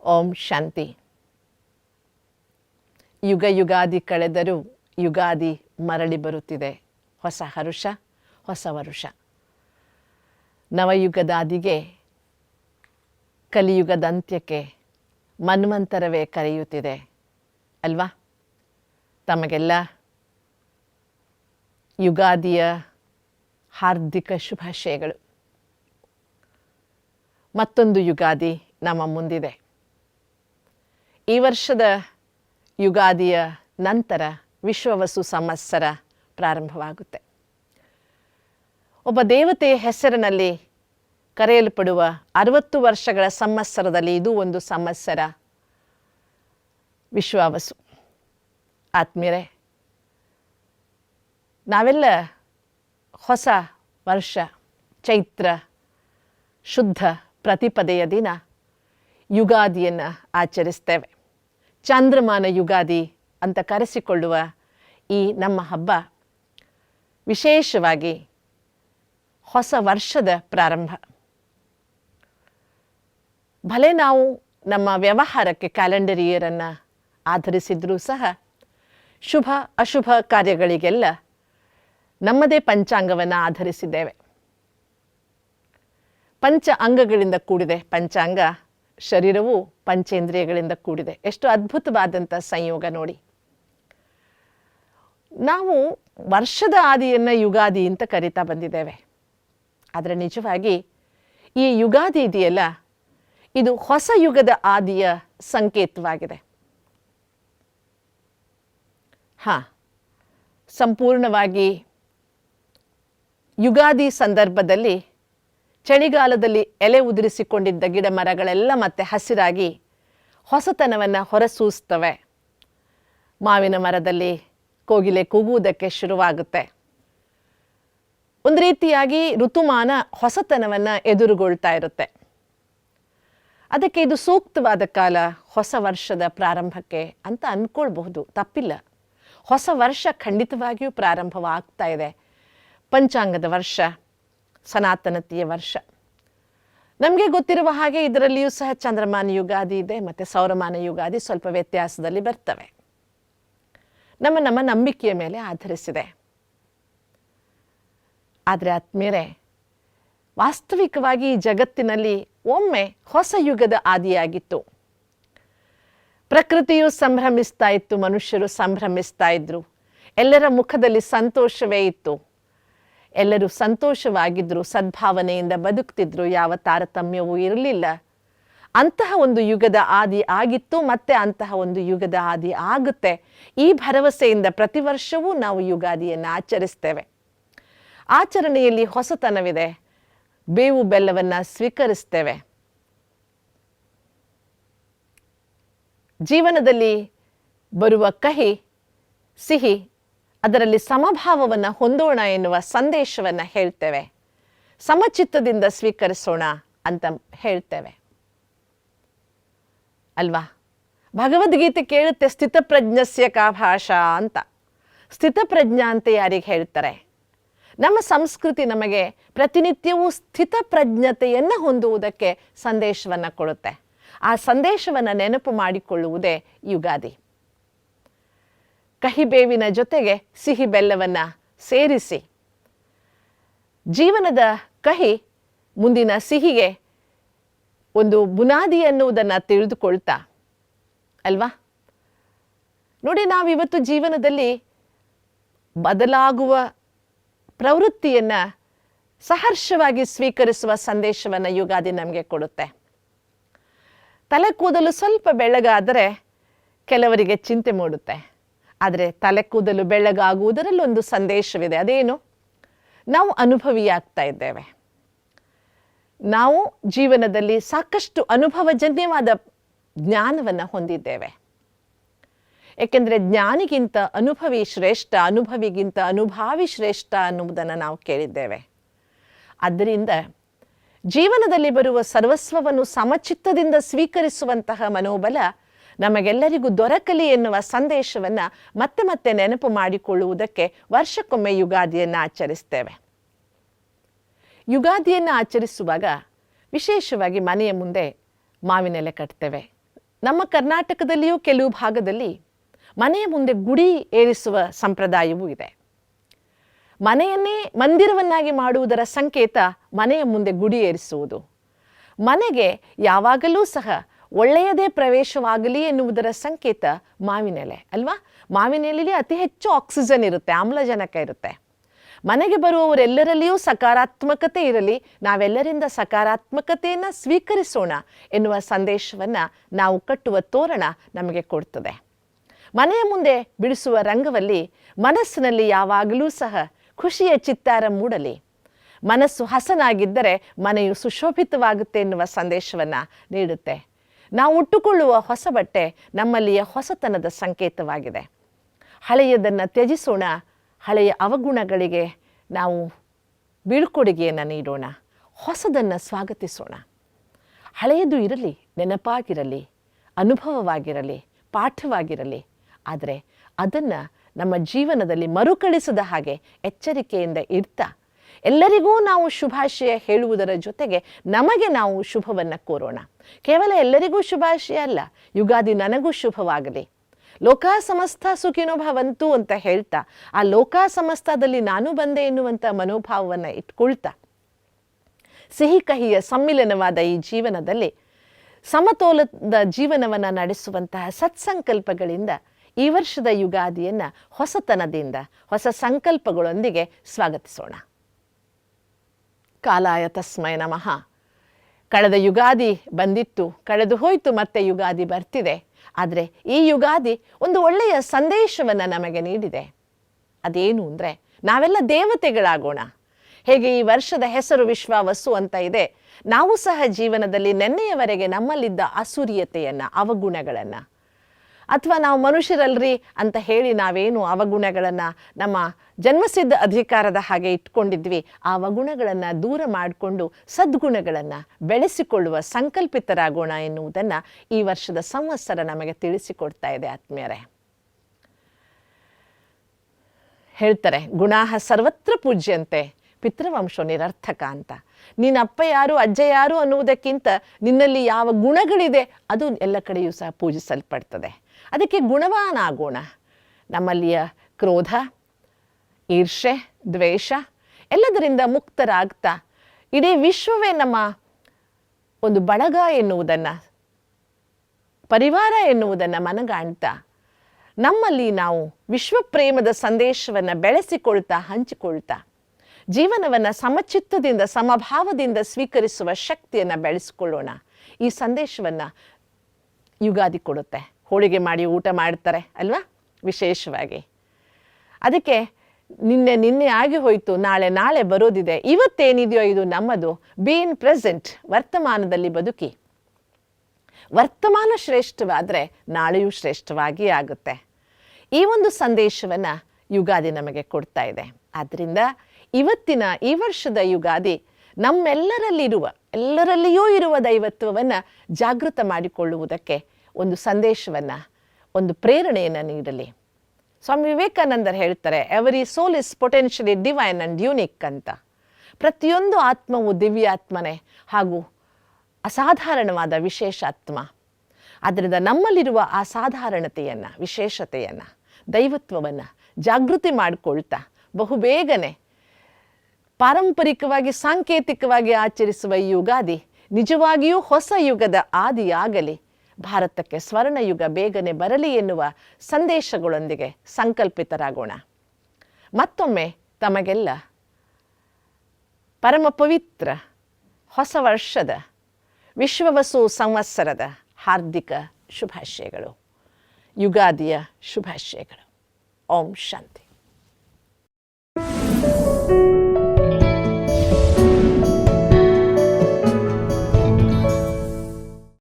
ಓಂ ಶಾಂತಿ. ಯುಗ ಯುಗಾದಿ ಕಳೆದರೂ ಯುಗಾದಿ ಮರಳಿ ಬರುತ್ತಿದೆ. ಹೊಸ ಹರುಷ, ಹೊಸ ವರುಷ. ನವಯುಗದಾದಿಗೆ ಕಲಿಯುಗದ ಅಂತ್ಯಕ್ಕೆ ಮನ್ವಂತರವೇ ಕರೆಯುತ್ತಿದೆ. ಅಲ್ವಾ? ತಮಗೆಲ್ಲ ಯುಗಾದಿಯ ಹಾರ್ದಿಕ ಶುಭಾಶಯಗಳು. ಮತ್ತೊಂದು ಯುಗಾದಿ ನಮ್ಮ ಮುಂದಿದೆ. ಈ ವರ್ಷದ ಯುಗಾದಿಯ ನಂತರ ವಿಶ್ವವಸು ಸಂವತ್ಸರ ಪ್ರಾರಂಭವಾಗುತ್ತೆ. ಒಬ್ಬ ದೇವತೆಯ ಹೆಸರಿನಲ್ಲಿ ಕರೆಯಲ್ಪಡುವ ಅರವತ್ತು ವರ್ಷಗಳ ಸಂವತ್ಸರದಲ್ಲಿ ಇದು ಒಂದು ಸಂವತ್ಸರ ವಿಶ್ವಾವಸು. ಆತ್ಮೀಯರೇ, ನಾವೆಲ್ಲ ಹೊಸ ವರ್ಷ, ಚೈತ್ರ, ಶುದ್ಧ ಪ್ರತಿಪದೆಯ ದಿನ ಯುಗಾದಿಯನ್ನು ಆಚರಿಸ್ತೇವೆ. ಚಾಂದ್ರಮಾನ ಯುಗಾದಿ ಅಂತ ಕರೆಸಿಕೊಳ್ಳುವ ಈ ನಮ್ಮ ಹಬ್ಬ ವಿಶೇಷವಾಗಿ ಹೊಸ ವರ್ಷದ ಪ್ರಾರಂಭ. ಭಲೆ ನಾವು ನಮ್ಮ ವ್ಯವಹಾರಕ್ಕೆ ಕ್ಯಾಲೆಂಡರ್ ಇಯರನ್ನು ಆಧರಿಸಿದ್ರೂ ಸಹ ಶುಭ ಅಶುಭ ಕಾರ್ಯಗಳಿಗೆಲ್ಲ ನಮ್ಮದೇ ಪಂಚಾಂಗವನ್ನು ಆಧರಿಸಿದ್ದೇವೆ. ಪಂಚ ಅಂಗಗಳಿಂದ ಕೂಡಿದೆ ಪಂಚಾಂಗ. ಶರೀರವು ಪಂಚೇಂದ್ರಿಯಗಳಿಂದ ಕೂಡಿದೆ. ಎಷ್ಟು ಅದ್ಭುತವಾದಂಥ ಸಂಯೋಗ ನೋಡಿ. ನಾವು ವರ್ಷದ ಆದಿಯನ್ನು ಯುಗಾದಿ ಅಂತ ಕರಿತಾ ಬಂದಿದ್ದೇವೆ. ಆದರೆ ನಿಜವಾಗಿ ಈ ಯುಗಾದಿ ಇದೆಯಲ್ಲ, ಇದು ಹೊಸ ಯುಗದ ಆದಿಯ ಸಂಕೇತವಾಗಿದೆ. ಹಾ, ಸಂಪೂರ್ಣವಾಗಿ ಯುಗಾದಿ ಸಂದರ್ಭದಲ್ಲಿ ಚಳಿಗಾಲದಲ್ಲಿ ಎಲೆ ಉದುರಿಸಿಕೊಂಡಿದ್ದ ಗಿಡ ಮರಗಳೆಲ್ಲ ಮತ್ತೆ ಹಸಿರಾಗಿ ಹೊಸತನವನ್ನು ಹೊರಸೂಸ್ತವೆ. ಮಾವಿನ ಮರದಲ್ಲಿ ಕೋಗಿಲೆ ಕೂಗುವುದಕ್ಕೆ ಶುರುವಾಗುತ್ತೆ. ಒಂದು ರೀತಿಯಾಗಿ ಋತುಮಾನ ಹೊಸತನವನ್ನು ಎದುರುಗೊಳ್ತಾ ಇರುತ್ತೆ. ಅದಕ್ಕೆ ಇದು ಸೂಕ್ತವಾದ ಕಾಲ ಹೊಸ ವರ್ಷದ ಪ್ರಾರಂಭಕ್ಕೆ ಅಂತ ಅಂದ್ಕೊಳ್ಬಹುದು ತಪ್ಪಿಲ್ಲ. ಹೊಸ ವರ್ಷ ಖಂಡಿತವಾಗಿಯೂ ಪ್ರಾರಂಭವಾಗ್ತಾ ಇದೆ. ಪಂಚಾಂಗದ ವರ್ಷ ಸನಾತನತೆಯ ವರ್ಷ. ನಮಗೆ ಗೊತ್ತಿರುವ ಹಾಗೆ ಇದರಲ್ಲಿಯೂ ಸಹ ಚಂದ್ರಮಾನ ಯುಗಾದಿ ಇದೆ, ಮತ್ತು ಸೌರಮಾನ ಯುಗಾದಿ ಸ್ವಲ್ಪ ವ್ಯತ್ಯಾಸದಲ್ಲಿ ಬರ್ತವೆ. ನಮ್ಮ ನಮ್ಮ ನಂಬಿಕೆಯ ಮೇಲೆ ಆಧರಿಸಿದೆ. ಆದರೆ ಆತ್ಮೀಯರೇ, ವಾಸ್ತವಿಕವಾಗಿ ಈ ಜಗತ್ತಿನಲ್ಲಿ ಒಮ್ಮೆ ಹೊಸ ಯುಗದ ಆದಿಯಾಗಿತ್ತು. ಪ್ರಕೃತಿಯು ಸಂಭ್ರಮಿಸ್ತಾ ಇತ್ತು, ಮನುಷ್ಯರು ಸಂಭ್ರಮಿಸ್ತಾ ಇದ್ರು. ಎಲ್ಲರ ಮುಖದಲ್ಲಿ ಸಂತೋಷವೇ ಇತ್ತು. ಎಲ್ಲರೂ ಸಂತೋಷವಾಗಿದ್ದರು ಸದ್ಭಾವನೆಯಿಂದ ಬದುಕ್ತಿದ್ರು, ಯಾವ ತಾರತಮ್ಯವೂ ಇರಲಿಲ್ಲ. ಅಂತಹ ಒಂದು ಯುಗದ ಆದಿ ಆಗಿತ್ತು, ಮತ್ತೆ ಅಂತಹ ಒಂದು ಯುಗದ ಆದಿ ಆಗುತ್ತೆ. ಈ ಭರವಸೆಯಿಂದ ಪ್ರತಿ ವರ್ಷವೂ ನಾವು ಯುಗಾದಿಯನ್ನು ಆಚರಿಸ್ತೇವೆ. ಆಚರಣೆಯಲ್ಲಿ ಹೊಸತನವಿದೆ. ಬೇವು ಬೆಲ್ಲವನ್ನು ಸ್ವೀಕರಿಸ್ತೇವೆ. ಜೀವನದಲ್ಲಿ ಬರುವ ಕಹಿ, ಸಿಹಿ ಅದರಲ್ಲಿ ಸಮಭಾವವನ್ನು ಹೊಂದೋಣ ಎನ್ನುವ ಸಂದೇಶವನ್ನು ಹೇಳ್ತೇವೆ. ಸಮಚಿತ್ತದಿಂದ ಸ್ವೀಕರಿಸೋಣ ಅಂತ ಹೇಳ್ತೇವೆ. ಅಲ್ವಾ? ಭಗವದ್ಗೀತೆ ಕೇಳುತ್ತೆ ಸ್ಥಿತಪ್ರಜ್ಞಸ್ಯ ಕಾ ಭಾಷಾ ಅಂತ. ಸ್ಥಿತಪ್ರಜ್ಞ ಅಂತ ಯಾರಿಗೆ ಹೇಳ್ತಾರೆ? ನಮ್ಮ ಸಂಸ್ಕೃತಿ ನಮಗೆ ಪ್ರತಿನಿತ್ಯವೂ ಸ್ಥಿತಪ್ರಜ್ಞತೆಯನ್ನು ಹೊಂದುವುದಕ್ಕೆ ಸಂದೇಶವನ್ನು ಕೊಡುತ್ತೆ. ಆ ಸಂದೇಶವನ್ನು ನೆನಪು ಮಾಡಿಕೊಳ್ಳುವುದೇ ಯುಗಾದಿ. ಕಹಿಬೇವಿನ ಜೊತೆಗೆ ಸಿಹಿ ಬೆಲ್ಲವನ್ನು ಸೇರಿಸಿ. ಜೀವನದ ಕಹಿ ಮುಂದಿನ ಸಿಹಿಗೆ ಒಂದು ಬುನಾದಿ ಅನ್ನುವುದನ್ನು ತಿಳಿದುಕೊಳ್ತಾ. ಅಲ್ವಾ? ನೋಡಿ, ನಾವಿವತ್ತು ಜೀವನದಲ್ಲಿ ಬದಲಾಗುವ ಪ್ರವೃತ್ತಿಯನ್ನು ಸಹರ್ಷವಾಗಿ ಸ್ವೀಕರಿಸುವ ಸಂದೇಶವನ್ನು ಯುಗಾದಿ ನಮಗೆ ಕೊಡುತ್ತೆ. ತಲೆ ಕೂದಲು ಸ್ವಲ್ಪ ಬೆಳಗಾದರೆ ಕೆಲವರಿಗೆ ಚಿಂತೆ ಮೂಡುತ್ತೆ. ಆದರೆ ತಲೆ ಕೂದಲು ಬೆಳ್ಳಗಾಗುವುದರಲ್ಲಿ ಒಂದು ಸಂದೇಶವಿದೆ. ಅದೇನು? ನಾವು ಅನುಭವಿಯಾಗ್ತಾ ಇದ್ದೇವೆ. ನಾವು ಜೀವನದಲ್ಲಿ ಸಾಕಷ್ಟು ಅನುಭವಜನ್ಯವಾದ ಜ್ಞಾನವನ್ನು ಹೊಂದಿದ್ದೇವೆ. ಏಕೆಂದರೆ ಜ್ಞಾನಿಗಿಂತ ಅನುಭವಿ ಶ್ರೇಷ್ಠ, ಅನುಭವಿಗಿಂತ ಅನುಭಾವಿ ಶ್ರೇಷ್ಠ ಅನ್ನುವುದನ್ನು ನಾವು ಕೇಳಿದ್ದೇವೆ. ಆದ್ದರಿಂದ ಜೀವನದಲ್ಲಿ ಬರುವ ಸರ್ವಸ್ವವನ್ನು ಸಮಚಿತ್ತದಿಂದ ಸ್ವೀಕರಿಸುವಂತಹ ಮನೋಬಲ ನಮಗೆಲ್ಲರಿಗೂ ದೊರಕಲಿ ಎನ್ನುವ ಸಂದೇಶವನ್ನು ಮತ್ತೆ ಮತ್ತೆ ನೆನಪು ಮಾಡಿಕೊಳ್ಳುವುದಕ್ಕೆ ವರ್ಷಕ್ಕೊಮ್ಮೆ ಯುಗಾದಿಯನ್ನು ಆಚರಿಸ್ತೇವೆ. ಯುಗಾದಿಯನ್ನು ಆಚರಿಸುವಾಗ ವಿಶೇಷವಾಗಿ ಮನೆಯ ಮುಂದೆ ಮಾವಿನೆಲೆ ಕಟ್ತೇವೆ. ನಮ್ಮ ಕರ್ನಾಟಕದಲ್ಲಿಯೂ ಕೆಲವು ಭಾಗದಲ್ಲಿ ಮನೆಯ ಮುಂದೆ ಗುಡಿ ಏರಿಸುವ ಸಂಪ್ರದಾಯವೂ ಇದೆ. ಮನೆಯನ್ನೇ ಮಂದಿರವನ್ನಾಗಿ ಮಾಡುವುದರ ಸಂಕೇತ ಮನೆಯ ಮುಂದೆ ಗುಡಿ ಏರಿಸುವುದು. ಮನೆಗೆ ಯಾವಾಗಲೂ ಸಹ ಒಳ್ಳೆಯದೇ ಪ್ರವೇಶವಾಗಲಿ ಎನ್ನುವುದರ ಸಂಕೇತ ಮಾವಿನೆಲೆ, ಅಲ್ವಾ? ಮಾವಿನೆಲೆಯಲ್ಲಿ ಅತಿ ಹೆಚ್ಚು ಆಕ್ಸಿಜನ್ ಇರುತ್ತೆ, ಆಮ್ಲಜನಕ ಇರುತ್ತೆ. ಮನೆಗೆ ಬರುವವರೆಲ್ಲರಲ್ಲಿಯೂ ಸಕಾರಾತ್ಮಕತೆ ಇರಲಿ, ನಾವೆಲ್ಲರಿಂದ ಸಕಾರಾತ್ಮಕತೆಯನ್ನು ಸ್ವೀಕರಿಸೋಣ ಎನ್ನುವ ಸಂದೇಶವನ್ನು ನಾವು ಕಟ್ಟುವ ತೋರಣ ನಮಗೆ ಕೊಡ್ತದೆ. ಮನೆಯ ಮುಂದೆ ಬಿಡಿಸುವ ರಂಗವಲ್ಲಿ ಮನಸ್ಸಿನಲ್ಲಿ ಯಾವಾಗಲೂ ಸಹ ಖುಷಿಯ ಚಿತ್ತಾರ ಮೂಡಲಿ. ಮನಸ್ಸು ಹಸನಾಗಿದ್ದರೆ ಮನೆಯು ಸುಶೋಭಿತವಾಗುತ್ತೆ ಎನ್ನುವ ಸಂದೇಶವನ್ನು ನೀಡುತ್ತೆ. ನಾವು ಉಟ್ಟುಕೊಳ್ಳುವ ಹೊಸ ಬಟ್ಟೆ ನಮ್ಮಲ್ಲಿಯ ಹೊಸತನದ ಸಂಕೇತವಾಗಿದೆ. ಹಳೆಯದನ್ನು ತ್ಯಜಿಸೋಣ, ಹಳೆಯ ಅವಗುಣಗಳಿಗೆ ನಾವು ಬೀಳ್ಕೊಡುಗೆಯನ್ನು ನೀಡೋಣ, ಹೊಸದನ್ನು ಸ್ವಾಗತಿಸೋಣ. ಹಳೆಯದು ಇರಲಿ, ನೆನಪಾಗಿರಲಿ, ಅನುಭವವಾಗಿರಲಿ, ಪಾಠವಾಗಿರಲಿ, ಆದರೆ ಅದನ್ನು ನಮ್ಮ ಜೀವನದಲ್ಲಿ ಮರುಕಳಿಸದ ಹಾಗೆ ಎಚ್ಚರಿಕೆಯಿಂದ ಇರ್ತಾ ಎಲ್ಲರಿಗೂ ನಾವು ಶುಭಾಶಯ ಹೇಳುವುದರ ಜೊತೆಗೆ ನಮಗೆ ನಾವು ಶುಭವನ್ನು ಕೋರೋಣ. ಕೇವಲ ಎಲ್ಲರಿಗೂ ಶುಭಾಶಯ ಅಲ್ಲ, ಯುಗಾದಿ ನನಗೂ ಶುಭವಾಗಲಿ. ಲೋಕ ಸಮಸ್ತ ಸುಖಿನೋ ಭವಂತು ಅಂತ ಹೇಳ್ತಾ, ಆ ಲೋಕ ಸಮಸ್ತದಲ್ಲಿ ನಾನು ಬಂದೆ ಎನ್ನುವಂಥ ಮನೋಭಾವವನ್ನು ಇಟ್ಕೊಳ್ತಾ, ಸಿಹಿ ಕಹಿಯ ಸಮ್ಮಿಲನವಾದ ಈ ಜೀವನದಲ್ಲಿ ಸಮತೋಲದ ಜೀವನವನ್ನು ನಡೆಸುವಂತಹ ಸತ್ಸಂಕಲ್ಪಗಳಿಂದ ಈ ವರ್ಷದ ಯುಗಾದಿಯನ್ನು ಹೊಸತನದಿಂದ, ಹೊಸ ಸಂಕಲ್ಪಗಳೊಂದಿಗೆ ಸ್ವಾಗತಿಸೋಣ. ಕಾಲಾಯ ತಸ್ಮೈ ನಮಃ. ಕಳೆದ ಯುಗಾದಿ ಬಂದಿತ್ತು, ಕಳೆದು ಹೋಯಿತು, ಮತ್ತೆ ಯುಗಾದಿ ಬರ್ತಿದೆ. ಆದರೆ ಈ ಯುಗಾದಿ ಒಂದು ಒಳ್ಳೆಯ ಸಂದೇಶವನ್ನು ನಮಗೆ ನೀಡಿದೆ. ಅದೇನು ಅಂದರೆ, ನಾವೆಲ್ಲ ದೇವತೆಗಳಾಗೋಣ. ಹೇಗೆ ಈ ವರ್ಷದ ಹೆಸರು ವಿಶ್ವ ವಸು ಅಂತ ಇದೆ, ನಾವು ಸಹ ಜೀವನದಲ್ಲಿ ನೆನ್ನೆಯವರೆಗೆ ನಮ್ಮಲ್ಲಿದ್ದ ಅಸುರಿಯತೆಯನ್ನು, ಅವಗುಣಗಳನ್ನು. ಅಥವಾ ನಾವು ಮನುಷ್ಯರಲ್ರಿ ಅಂತ ಹೇಳಿ ನಾವೇನು ಅವಗುಣಗಳನ್ನು ನಮ್ಮ ಜನ್ಮಸಿದ್ಧ ಅಧಿಕಾರದ ಹಾಗೆ ಇಟ್ಕೊಂಡಿದ್ವಿ, ಆ ಅವಗುಣಗಳನ್ನು ದೂರ ಮಾಡಿಕೊಂಡು ಸದ್ಗುಣಗಳನ್ನು ಬೆಳೆಸಿಕೊಳ್ಳುವ ಸಂಕಲ್ಪಿತರಾಗೋಣ ಎನ್ನುವುದನ್ನು ಈ ವರ್ಷದ ಸಂವತ್ಸರ ನಮಗೆ ತಿಳಿಸಿಕೊಡ್ತಾ ಇದೆ ಆತ್ಮೀಯರೇ. ಹೇಳ್ತಾರೆ, ಗುಣಾಹ ಸರ್ವತ್ರ ಪೂಜ್ಯಂತೆ, ಪಿತೃವಂಶ ನಿರರ್ಥಕ ಅಂತ. ನಿನ್ನ ಅಪ್ಪ ಯಾರು, ಅಜ್ಜ ಯಾರು ಅನ್ನುವುದಕ್ಕಿಂತ ನಿನ್ನಲ್ಲಿ ಯಾವ ಗುಣಗಳಿದೆ, ಅದು ಎಲ್ಲ ಕಡೆಯೂ ಸಹ ಪೂಜಿಸಲ್ಪಡ್ತದೆ. ಅದಕ್ಕೆ ಗುಣವಾನಾಗೋಣ. ನಮ್ಮಲ್ಲಿಯ ಕ್ರೋಧ ಈರ್ಷೆ ದ್ವೇಷ ಎಲ್ಲದರಿಂದ ಮುಕ್ತರಾಗ್ತಾ ಇಡೀ ವಿಶ್ವವೇ ನಮ್ಮ ಒಂದು ಬಳಗ ಎನ್ನುವುದನ್ನು, ಪರಿವಾರ ಎನ್ನುವುದನ್ನು ಮನಗಾಣ್ತಾ ನಮ್ಮಲ್ಲಿ ನಾವು ವಿಶ್ವಪ್ರೇಮದ ಸಂದೇಶವನ್ನು ಬೆಳೆಸಿಕೊಳ್ತಾ, ಹಂಚಿಕೊಳ್ತಾ ಜೀವನವನ್ನು ಸಮಚಿತ್ತದಿಂದ, ಸಮಭಾವದಿಂದ ಸ್ವೀಕರಿಸುವ ಶಕ್ತಿಯನ್ನು ಬೆಳೆಸಿಕೊಳ್ಳೋಣ. ಈ ಸಂದೇಶವನ್ನು ಯುಗಾದಿ ಕೊಡುತ್ತೆ. ಹೋಳಿಗೆ ಮಾಡಿ ಊಟ ಮಾಡ್ತಾರೆ ಅಲ್ವಾ? ವಿಶೇಷವಾಗಿ. ಅದಕ್ಕೆ ನಿನ್ನೆ ನಿನ್ನೆ ಆಗಿ ಹೋಯಿತು, ನಾಳೆ ನಾಳೆ ಬರೋದಿದೆ. ಇವತ್ತೇನಿದೆಯೋ ಇದು ನಮ್ಮದು. ಬೀನ್ ಪ್ರೆಸೆಂಟ್ ವರ್ತಮಾನದಲ್ಲಿ ಬದುಕಿ. ವರ್ತಮಾನ ಶ್ರೇಷ್ಠವಾದರೆ ನಾಳೆಯೂ ಶ್ರೇಷ್ಠವಾಗಿ ಆಗುತ್ತೆ. ಈ ಒಂದು ಸಂದೇಶವನ್ನು ಯುಗಾದಿ ನಮಗೆ ಕೊಡ್ತಾ ಇದೆ. ಆದ್ದರಿಂದ ಇವತ್ತಿನ, ಈ ವರ್ಷದ ಯುಗಾದಿ ನಮ್ಮೆಲ್ಲರಲ್ಲಿರುವ, ಎಲ್ಲರಲ್ಲಿಯೂ ಇರುವ ದೈವತ್ವವನ್ನು ಜಾಗೃತ ಮಾಡಿಕೊಳ್ಳುವುದಕ್ಕೆ ಒಂದು ಸಂದೇಶವನ್ನು, ಒಂದು ಪ್ರೇರಣೆಯನ್ನು ನೀಡಲಿ. ಸ್ವಾಮಿ ವಿವೇಕಾನಂದರು ಹೇಳ್ತಾರೆ every soul is potentially divine and unique ಅಂತ. ಪ್ರತಿಯೊಂದು ಆತ್ಮವು ದಿವ್ಯಾತ್ಮನೇ ಹಾಗೂ ಅಸಾಧಾರಣವಾದ ವಿಶೇಷಾತ್ಮ ಆದ್ದರಿಂದ ನಮ್ಮಲ್ಲಿರುವ ಆ ಸಾಧಾರಣತೆಯನ್ನು, ವಿಶೇಷತೆಯನ್ನು, ದೈವತ್ವವನ್ನು ಜಾಗೃತಿ ಮಾಡಿಕೊಳ್ತಾ ಬಹುಬೇಗನೆ ಪಾರಂಪರಿಕವಾಗಿ, ಸಾಂಕೇತಿಕವಾಗಿ ಆಚರಿಸುವ ಈ ಯುಗಾದಿ ನಿಜವಾಗಿಯೂ ಹೊಸ ಯುಗದ ಆದಿಯಾಗಲಿ. ಭಾರತಕ್ಕೆ ಸ್ವರ್ಣಯುಗ ಬೇಗನೆ ಬರಲಿ ಎನ್ನುವ ಸಂದೇಶಗಳೊಂದಿಗೆ ಸಂಕಲ್ಪಿತರಾಗೋಣ. ಮತ್ತೊಮ್ಮೆ ತಮಗೆಲ್ಲ ಪರಮ ಪವಿತ್ರ ಹೊಸ ವರ್ಷದ, ವಿಶ್ವವಸು ಸಂವತ್ಸರದ ಹಾರ್ದಿಕ ಶುಭಾಶಯಗಳು. ಯುಗಾದಿಯ ಶುಭಾಶಯಗಳು. ಓಂ ಶಾಂತಿ.